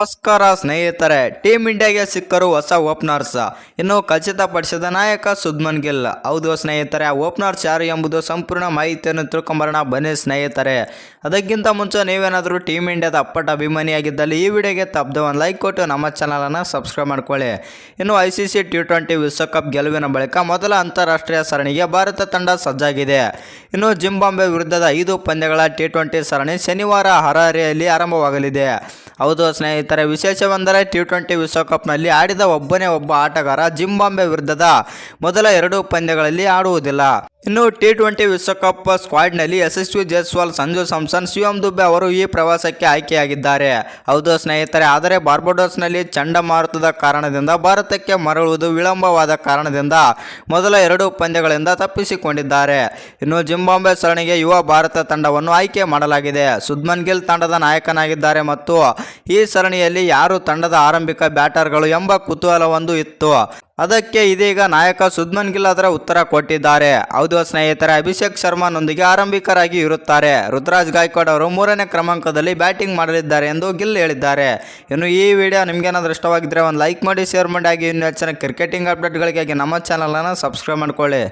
ನಮಸ್ಕಾರ ಸ್ನೇಹಿತರೆ ಟೀಮ್ ಇಂಡಿಯಾಗೆ ಸಿಕ್ಕರು ಹೊಸ ಓಪನರ್ಸ್ ಇನ್ನು ಖಚಿತಪಡಿಸಿದ ನಾಯಕ ಸುದ್ಮನ್ ಗಿಲ್. ಹೌದು ಸ್ನೇಹಿತರೆ, ಆ ಓಪನರ್ಸ್ ಯಾರು ಎಂಬುದು ಸಂಪೂರ್ಣ ಮಾಹಿತಿಯನ್ನು ತಿಳ್ಕೊಂಬರೋಣ. ಬನ್ನಿ ಸ್ನೇಹಿತರೆ. ಅದಕ್ಕಿಂತ ಮುಂಚೆ ನೀವೇನಾದರೂ ಟೀಮ್ ಇಂಡಿಯಾದ ಅಪ್ಪಟ ಅಭಿಮಾನಿಯಾಗಿದ್ದಲ್ಲಿ ಈ ವಿಡಿಯೋಗೆ ತಪ್ಪದೆ ಒಂದು ಲೈಕ್ ಕೊಟ್ಟು ನಮ್ಮ ಚಾನಲನ್ನು ಸಬ್ಸ್ಕ್ರೈಬ್ ಮಾಡ್ಕೊಳ್ಳಿ. ಇನ್ನು I C C T twenty ವಿಶ್ವಕಪ್ ಗೆಲುವಿನ ಬಳಿಕ ಮೊದಲ ಅಂತಾರಾಷ್ಟ್ರೀಯ ಸರಣಿಗೆ ಭಾರತ ತಂಡ ಸಜ್ಜಾಗಿದೆ. ಇನ್ನು ಜಿಂಬಾಂಬೆ ವಿರುದ್ಧದ ಐದು ಪಂದ್ಯಗಳ ಟಿ ಟ್ವೆಂಟಿ ಸರಣಿ ಶನಿವಾರ ಹರಾರೆಯಲ್ಲಿ ಆರಂಭವಾಗಲಿದೆ. ಹೌದು ಸ್ನೇಹಿತರೆ, ವಿಶೇಷವೆಂದರೆ ಟಿ ಟ್ವೆಂಟಿ ವಿಶ್ವಕಪ್ನಲ್ಲಿ ಆಡಿದ ಒಬ್ಬನೇ ಒಬ್ಬ ಆಟಗಾರ ಜಿಂಬಾಂಬೆ ವಿರುದ್ಧದ ಮೊದಲ ಎರಡು ಪಂದ್ಯಗಳಲ್ಲಿ ಆಡುವುದಿಲ್ಲ. ಇನ್ನು ಟಿ ಟ್ವೆಂಟಿ ವಿಶ್ವಕಪ್ ಸ್ಕ್ವಾಡ್ನಲ್ಲಿ ಯಶಸ್ವಿ ಜೈಸ್ವಾಲ್, ಸಂಜು ಸಾಮ್ಸನ್ ಶಿವಮ್ ದುಬೆ ಅವರು ಈ ಪ್ರವಾಸಕ್ಕೆ ಆಯ್ಕೆಯಾಗಿದ್ದಾರೆ. ಹೌದು ಸ್ನೇಹಿತರೆ, ಆದರೆ ಬಾರ್ಬಡೋಸ್ನಲ್ಲಿ ಚಂಡಮಾರುತದ ಕಾರಣದಿಂದ ಭಾರತಕ್ಕೆ ಮರಳುವುದು ವಿಳಂಬವಾದ ಕಾರಣದಿಂದ ಮೊದಲ ಎರಡು ಪಂದ್ಯಗಳಿಂದ ತಪ್ಪಿಸಿಕೊಂಡಿದ್ದಾರೆ. ಇನ್ನು ಜಿಂಬಾಂಬೆ ಸರಣಿಗೆ ಯುವ ಭಾರತ ತಂಡವನ್ನು ಆಯ್ಕೆ ಮಾಡಲಾಗಿದೆ. ಸುದ್ಮನ್ ಗಿಲ್ ತಂಡದ ನಾಯಕನಾಗಿದ್ದಾರೆ ಮತ್ತು ಈ ಸರಣಿಯಲ್ಲಿ ಯಾರು ತಂಡದ ಆರಂಭಿಕ ಬ್ಯಾಟರ್ಗಳು ಎಂಬ ಕುತೂಹಲವೊಂದು ಇತ್ತು. ಅದಕ್ಕೆ ಇದೀಗ ನಾಯಕ ಸುದ್ಮನ್ ಗಿಲ್ ಅದರ ಉತ್ತರ ಕೊಟ್ಟಿದ್ದಾರೆ. ಹೌದು ಸ್ನೇಹಿತರೆ, ಅಭಿಷೇಕ್ ಶರ್ಮಾನೊಂದಿಗೆ ಆರಂಭಿಕರಾಗಿ ಇರುತ್ತಾರೆ. ರುದ್ರಾಜ್ ಗಾಯಕ್ವಾಡ್ ಅವರು ಮೂರನೇ ಕ್ರಮಾಂಕದಲ್ಲಿ ಬ್ಯಾಟಿಂಗ್ ಮಾಡಲಿದ್ದಾರೆ ಎಂದು ಗಿಲ್ ಹೇಳಿದ್ದಾರೆ. ಇನ್ನು ಈ ವಿಡಿಯೋ ನಿಮಗೇನಾದರೂ ಇಷ್ಟವಾಗಿದ್ದರೆ ಒಂದು ಲೈಕ್ ಮಾಡಿ, ಶೇರ್ ಮಾಡಿ, ಹಾಗೆ ಇನ್ನು ಹೆಚ್ಚಿನ ಕ್ರಿಕೆಟಿಂಗ್ ಅಪ್ಡೇಟ್ಗಳಿಗಾಗಿ ನಮ್ಮ ಚಾನಲನ್ನು ಸಬ್ಸ್ಕ್ರೈಬ್ ಮಾಡ್ಕೊಳ್ಳಿ.